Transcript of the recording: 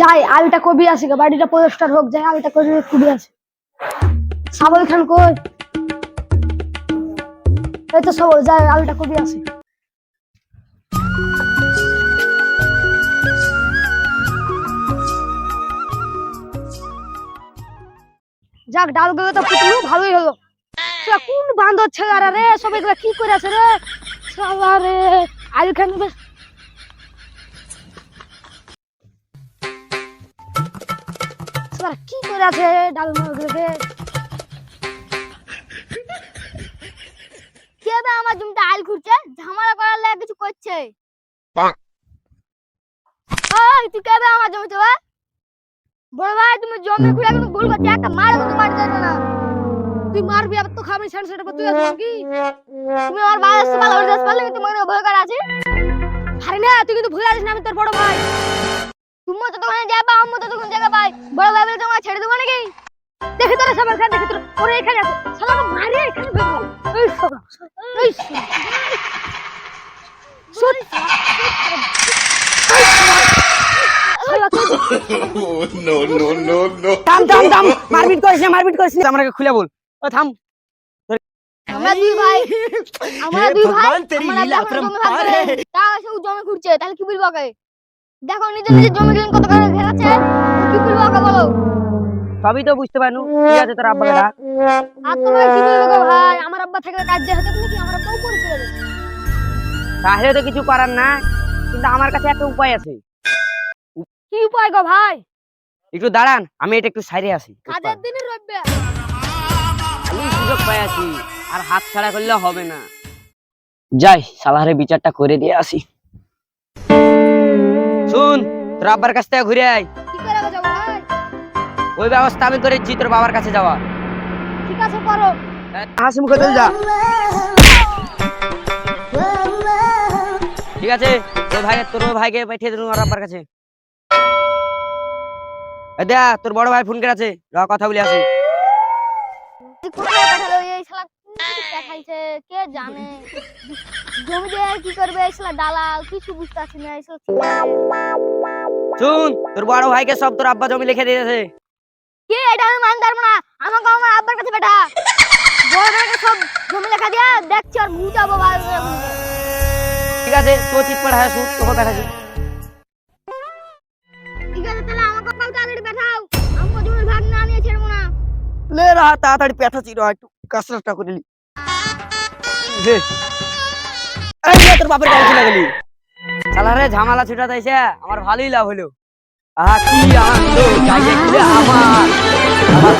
যাই আলটা কবি গো, বাড়িটা পরিষ্কার হোক যাই আলটা কবি কবি আছে। সাবল খান কই? এই তো সবল যাই আলটা কবি আছে। যাক ডালগুলো তো ফুটলো ভালোই হলো। কোন বান্ধব ছেলেরা রে সবাই কি করে আছে রে? শালা রে আলু খান শালা কি করে আছে? ডাল মাগুলোকে কে বে আমার জমিতে আল খুঁড়ছে ঝামেলা করার লাগে কিছু করছে? তুই কে বে আমার জমিতে বা? বড় ভাই তুমি জমি খুঁড়ে কিন্তু ভুল করছ? একটা মার কিন্তু মার দেবে না। তুই মারবি আবার তো খাবি সেটা সেটা তুই আসবি কি তুমি আমার বাড়ি আসতে পারলে ওর দেশ পারলে তোমার ভয় করা আছে। আরে না তুই কিন্তু ভুলে যাস না আমি তোর বড় ভাই। তুমিও তো দোকানে যাবা আমিও তো দোকানে জায়গা পাই বড় ভাই বলে তোমার ছেড়ে দেবো নাকি? দেখে তোরা সবার খান দেখে তোরা ওরা এখানে আছে। শালাকে মারে এখানে বেরো এই শালা এই নো আমরা দুই ভাই। আমরা দুই ভাই। তাহলে কি বলব দেখো নিজে নিজে জমি কিনে কত করে ঘেরাচ্ছে কি ওকে বলো? সবই তো বুঝতে পারনু। ঠিক আছে তোর আব্বাকে ডাক আর তোমার কি বলব ভাই? আমার আব্বা থেকে কাজে হতে নাকি আমার আব্বাও করে চলে যাবে তাহলে তো কিছু করার না কিন্তু আমার কাছে একটা উপায় আছে। কি উপায় গো ভাই? একটু দাঁড়ান আমি এটা একটু সাইরে আসি। কাজের দিনে আমি সুযোগ পাই আছি? আর হাত ছাড়া করলে হবে না। যাই সালাহারে বিচারটা করে দিয়ে আসি। শুন তোর আব্বার কাছ থেকে ঘুরে আয়। কি করে যাব ভাই? ওই ব্যবস্থা আমি করেছি তোর বাবার কাছে যাওয়া। ঠিক আছে করো। হাসি মুখে চল যা। ঠিক আছে তোর ভাই তোর ভাইকে পাঠিয়ে দিল ওর আব্বার কাছে। দেয়া তোর বড় ভাই ফোন করে আছে র কথা বলে আসি। দেখাইছে কে জানে? জমি দিয়ে কি করবে? এই শালা দালাল কিছু বুঝতে পারছি না এই শুন তোর বড় ভাইকে সব তোর আব্বা জমি লিখে দিয়েছে। কে এটা? আমি মানতে পারব না। আমাকে আমার আব্বার কাছে বেটা। বড় ভাইকে সব জমি লেখা দিয়া দেখছি আর ভালো ঠিক আছে তো চিট পাঠা শুন তোকে পাঠাচ্ছি লে রা তাড়াতাড়ি পেঁথা চির একটু কাজটা করে নি তোর বাপের গাড়ি চলে গেলি সালারে ঝামেলা ছুটা তাইছে আমার ভালোই লাভ হলো আহ কি আনন্দ আমার